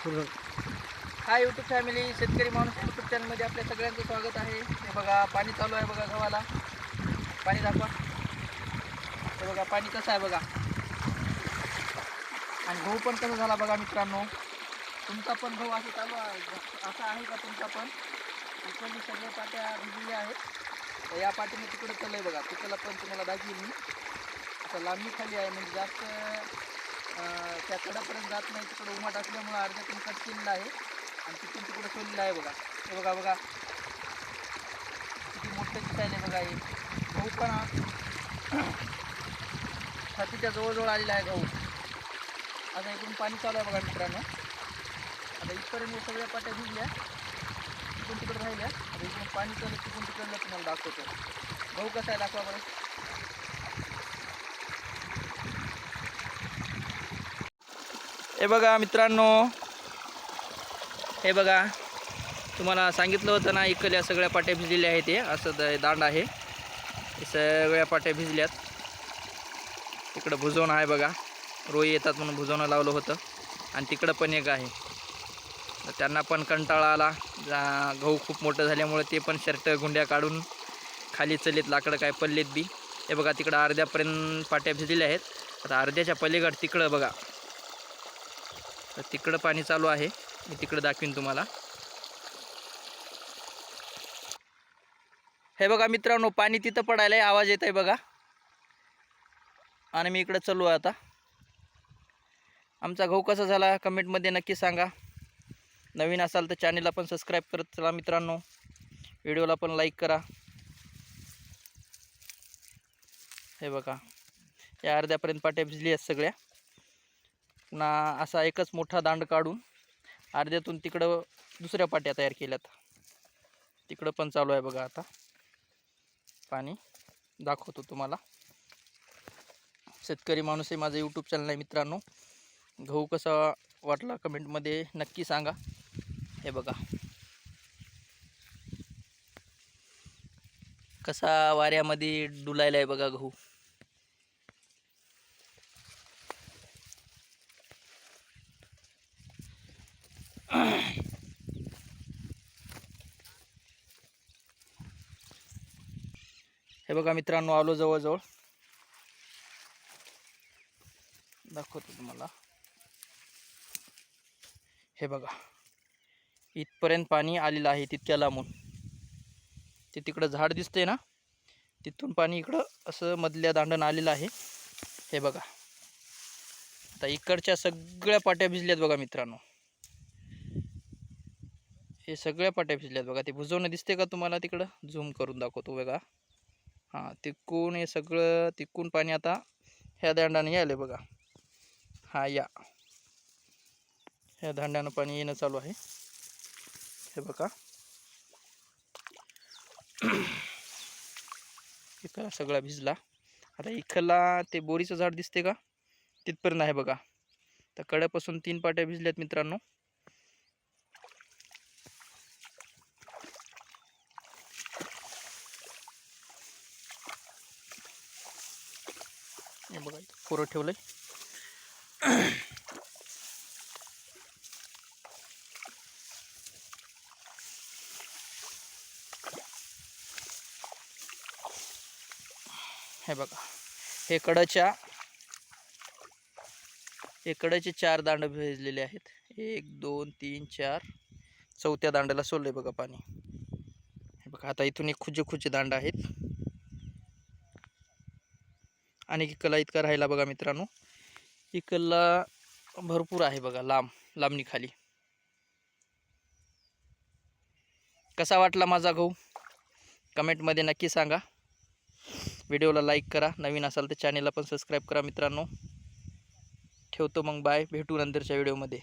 हा hi YouTube family शेतकरी माणूस यूट्यूब चॅनलमध्ये आपल्या सगळ्यांचं स्वागत आहे. हे बघा पाणी चालू आहे बघा गव्हाला. पाणी दाखवा. हे बघा पाणी कसं आहे बघा. आणि गहू पण कसा झाला बघा मित्रांनो. तुमचा पण गहू असं चालू आहे. असा आहे का तुमचा पण? इकडली सगळ्या पाट्या भिजलेल्या आहेत. तर या पाटीने तिकडे चाललं आहे बघा. तिकडला पण तुम्हाला दाखवील मी. आता लांबी खाली आहे म्हणजे जास्त त्या कडापर्यंत जात नाही तिकडं उमाट असल्यामुळं अर्ध्या कट केलेलं आहे. आणि तिथून तिकडं सोडलेलं आहे बघा. हे बघा बघा. किती मोठं दिसायला बघा हे. गहू पण हा. छातीच्या जवळजवळ आलेला आहे गहू. आता इकडून पाणी चालू आहे बघा मित्रांनो. आता इथपर्यंत मी सगळ्या पाट्या भिजल्या तिकडून तिकडे राहिल्या. आता इकडून पाणी चालू तिकडून तिकडलं तुम्हाला दाखवतो. गहू कसा आहे दाखवा बरं. हे बघा मित्रांनो. हे बघा. तुम्हाला सांगितलं होतं ना इकडल्या सगळ्या पाट्या भिजलेल्या आहेत हे. असं द दांड आहे. सगळ्या पाट्या भिजल्यात. तिकडं भुजवणं आहे बघा. रोई येतात म्हणून भुजवणं लावलं होतं. आणि तिकडं पण एक आहे. त्यांना पण कंटाळा आला. जा गहू खूप मोठं झाल्यामुळे ते पण शर्ट गुंड्या काढून खाली चलीत. लाकडं काय पडलेत बी. हे बघा तिकडं अर्ध्यापर्यंत पाट्या भिजलेल्या आहेत. आता अर्ध्याच्या पलीकड तिकडं बघा. तर तिकडं पाणी चालू आहे. मी तिकडं दाखवीन तुम्हाला. हे बघा मित्रांनो पाणी तिथं पडायला आहे आवाज येत आहे बघा. आणि मी इकडं चालू आहे आता. आमचा गहू कसा झाला कमेंटमध्ये नक्की सांगा. नवीन असाल तर चॅनेलला पण सबस्क्राईब करत चला मित्रांनो. व्हिडिओला पण लाईक करा. हे बघा. या अर्ध्यापर्यंत पाट्या भिजली आहेत सगळ्या. पुन्हा असा एकच मोठा दांड काढून अर्ध्यातून तिकडं दुसऱ्या पाट्या तयार केल्यात. तिकडं पण चालू आहे बघा आता. पाणी दाखवतो तुम्हाला. शेतकरी माणूस आहे माझं यूट्यूब चॅनल आहे मित्रांनो. गहू कसा वाटला कमेंटमध्ये नक्की सांगा. हे बघा. कसा वाऱ्यामध्ये डुलायला आहे बघा गहू. हे बघा मित्रांनो आलो जवळजवळ. दाखवतो तुम्हाला. हे बघा. इथपर्यंत पाणी आलेलं आहे तितक्या लांबून. ते तिकडं झाड दिसतंय ना? तिथून पाणी इकडं असं मधल्या दांडण आलेलं आहे. हे बघा. आता इकडच्या सगळ्या पाट्या भिजल्यात बघा मित्रांनो. हे सगळ्या पाट्या भिजल्यात बघा. ते भुजवणं दिसते का तुम्हाला तिकडं? झूम करून दाखवतो बघा. हां तिकून हे सगळं तिकून पाणी आता ह्या दांडाने यायलं बघा. हा या. ह्या दांड्यानं पाणी येणं चालू आहे. हे बघा. इकडला सगळा भिजला. आता इकडला ते बोरीचं झाड दिसते का? तिथपर्यंत आहे बघा. तर कड्यापासून तीन पाट्या भिजल्यात मित्रांनो. हे बघा इथं ठेवलं ठेवलंय. हे बघा हे कडच्या हे कडचे चार दांड भिजलेले आहेत. एक दोन तीन चार चौथ्या दांडाला सोडले बघा पाणी. हे बघा आता इथून एक खुजे खुजे दांड आहेत. आणि इकलला इतका राहिला बघा मित्रांनो इकलला भरपूर आहे बघा लांब लांबणी खाली. कसा वाटला माझा गहू? कमेंटमध्ये नक्की सांगा. व्हिडिओला लाईक करा. नवीन असाल तर चॅनेलला पण सबस्क्राईब करा मित्रांनो. ठेवतो मग बाय भेटू नंतरच्या व्हिडिओमध्ये